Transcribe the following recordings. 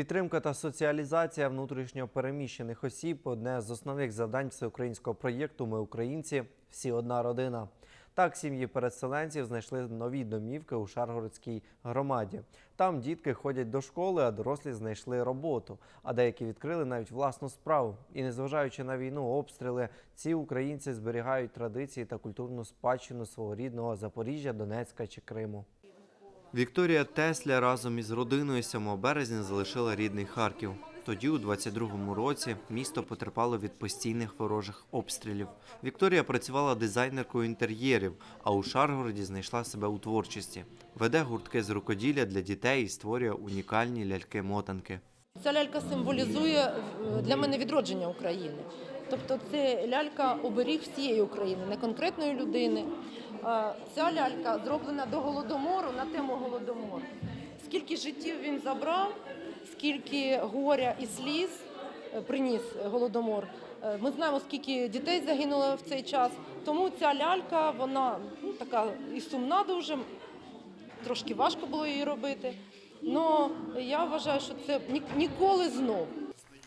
Підтримка та соціалізація внутрішньо переміщених осіб одне з основних завдань всеукраїнського проєкту Ми українці всі одна родина. Так, сім'ї переселенців знайшли нові домівки у Шаргородській громаді. Там дітки ходять до школи, а дорослі знайшли роботу. А деякі відкрили навіть власну справу. І незважаючи на війну, обстріли, ці українці зберігають традиції та культурну спадщину свого рідного Запоріжжя, Донецька чи Криму. Вікторія Тесля разом із родиною 7 березня залишила рідний Харків. Тоді, у 22-му році, місто потерпало від постійних ворожих обстрілів. Вікторія працювала дизайнеркою інтер'єрів, а у Шаргороді знайшла себе у творчості. Веде гуртки з рукоділля для дітей і створює унікальні ляльки-мотанки. Ця лялька символізує е, для мене відродження України. Тобто це лялька оберіг всієї України, не конкретної людини. Ця лялька зроблена до голодомору на тему голодомору. Скільки життів він забрав, скільки горя і сліз е, приніс голодомор. Е, Ми знаємо, скільки дітей загинуло в цей час. Тому ця лялька, вона ну, така і сумна дуже, трошки важко було її робити. Ну я вважаю, що це ні- ніколи знов.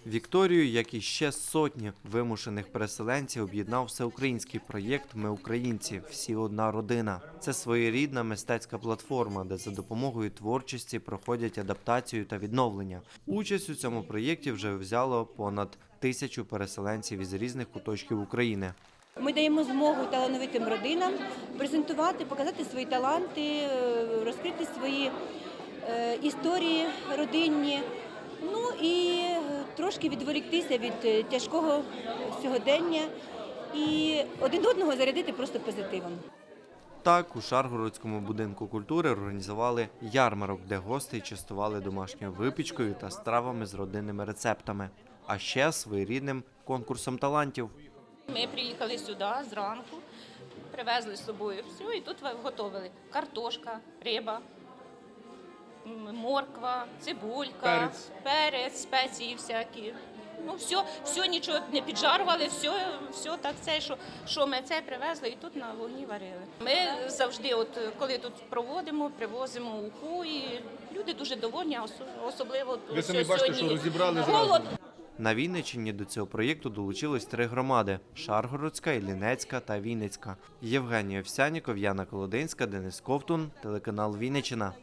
Вікторію, як і ще сотні вимушених переселенців, об'єднав всеукраїнський проєкт Ми українці, всі одна родина. Це своєрідна мистецька платформа, де за допомогою творчості проходять адаптацію та відновлення. Участь у цьому проєкті вже взяло понад тисячу переселенців із різних куточків України. Ми даємо змогу талановитим родинам презентувати, показати свої таланти, е, розкрити свої е, історії родинні. Ну і е, трошки відволіктися від е, тяжкого сьогодення і один одного зарядити просто позитивом. Так, у Шаргородському будинку культури організували ярмарок, де гостей частували домашньою випічкою та стравами з родинними рецептами, а ще своєрідним конкурсом талантів. Ми приїхали сюди зранку, привезли з собою все, і тут готували картошка, риба, морква, цибулька, Перець. перець, спеції всякі. Ну, все, все нічого не піджарували, все, все так це, що, що ми це привезли і тут на вогні варили. Ми завжди, от коли тут проводимо, привозимо уху, і люди дуже довольні, осо- особливо Ви самі бачите, сьогодні що розібрали голод. зразу. На Вінниччині до цього проєкту долучились три громади: Шаргородська, Іллінецька та Вінницька. Євгенія Овсяніков, Яна Колодинська, Денис Ковтун, телеканал Вінниччина.